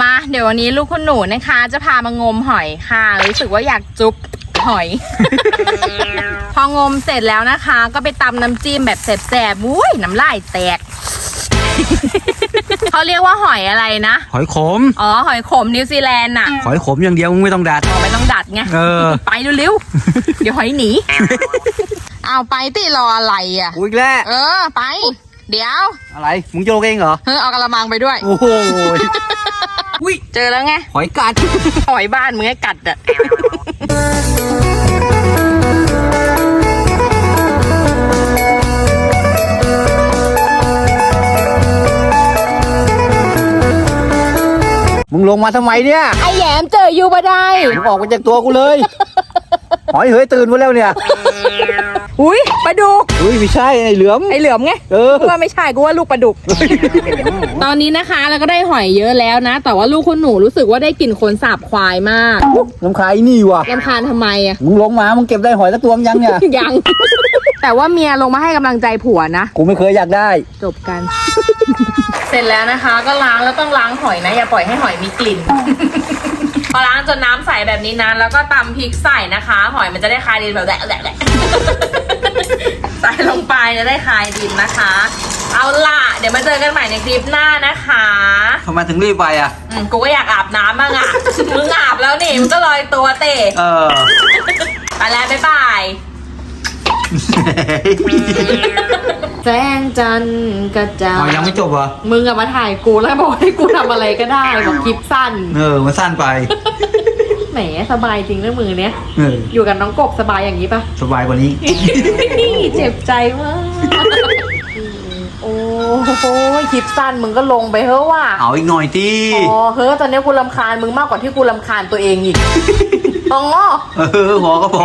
มาเดี๋ยววันนี้ลูกคุณหนูนะคะ จะพามางมหอยค่ะ รู้สึกว่าอยากจุ๊บหอย พองมเสร็จแล้วนะคะ ก็ไปตำน้ำจิ้มแบบแสบๆอุ้ยน้ำลายแตก เขาเรียกว่าหอยอะไรนะ หอยขม อ๋อ หอยขมนิวซีแลนด์น่ะ หอยขมอย่างเดียวมึงไม่ต้องดัดอ๋อไม่ต้องดัดไง เออ ไปเร็วๆ เดี๋ยวหอยหนี เอาไปติรออะไรอะกูอีกแล้วเออ ไป เดี๋ยว อะไร มึงโยกเองเหรอเฮ้ยเอากระมังไปด้วย โอ้โห อุ้ยเจอแล้วไง หอยกัด หอยบ้านมึงให้กัดอะ มึงลงมาทำไมเนี่ยไอแหยมเจออยู่บ่ได้ มึงออกมาจากตัวกูเลย หอยเฮ้ยตื่นมาแล้วเนี่ย อุ้ยปลาดุกอุ้ยไม่ใช่ไอ้เหลือม ไอเหลือมไงเออ กูว่าไม่ใช่กูว่าลูกปลาดุก ตอนนี้นะคะเราก็ได้หอยเยอะแล้วนะ แต่ว่าลูกคุณหนูรู้สึกว่าได้กลิ่นขนสาบควายมากน้ำคายนี่ว่ะรำคาญทำไมอะ มึงลงมามึงเก็บได้หอยสักตัวมั้ยยังเนี่ย ยัง แต่ว่าเมียลงมาให้กำลังใจผัวนะ กูไม่เคยอยากได้ จบกัน เสร็จแล้วนะคะ ก็ล้างแล้วต้องล้างหอยนะ อย่าปล่อยให้หอยมีกลิ่น พอล้างจนน้ำใสแบบนี้นะแล้วก็ตำพริกใส่นะคะ หอยมันจะได้คายดินแบบแหละแหละแหละใส่ลงไปจะได้คายดินนะคะ เอาล่ะ เดี๋ยวมาเจอกันใหม่ในคลิปหน้านะคะทำไมถึงรีบไปอะอืมกูก็อยากอาบน้ำบ้างอะ มึงอาบแล้วนี่มึงก็ลอยตัวเตะเออ ไปแล้วบ๊ายบายแสงจันทร์กระจ่างหอยยังไม่จบเหรอ มึงอะมาถ่ายกูแล้วบอกให้กูทำอะไรก็ได้บอกคลิปสั้น เออมันสั้นไป แหมสบายจริงนะมือเนี้ย เออ อยู่กับน้องกบสบายอย่างนี้ปะ สบายกว่านี้ เจ็บใจมาก โอ้โหคลิปสั้นมึงก็ลงไปเฮ้อะว่ะเอาอีกหน่อยที่อ๋อเฮ้ยตอนนี้กูรำคาญมึงมากกว่าที่กูรำคาญตัวเองอีกอ๋อ เออพอก็พอ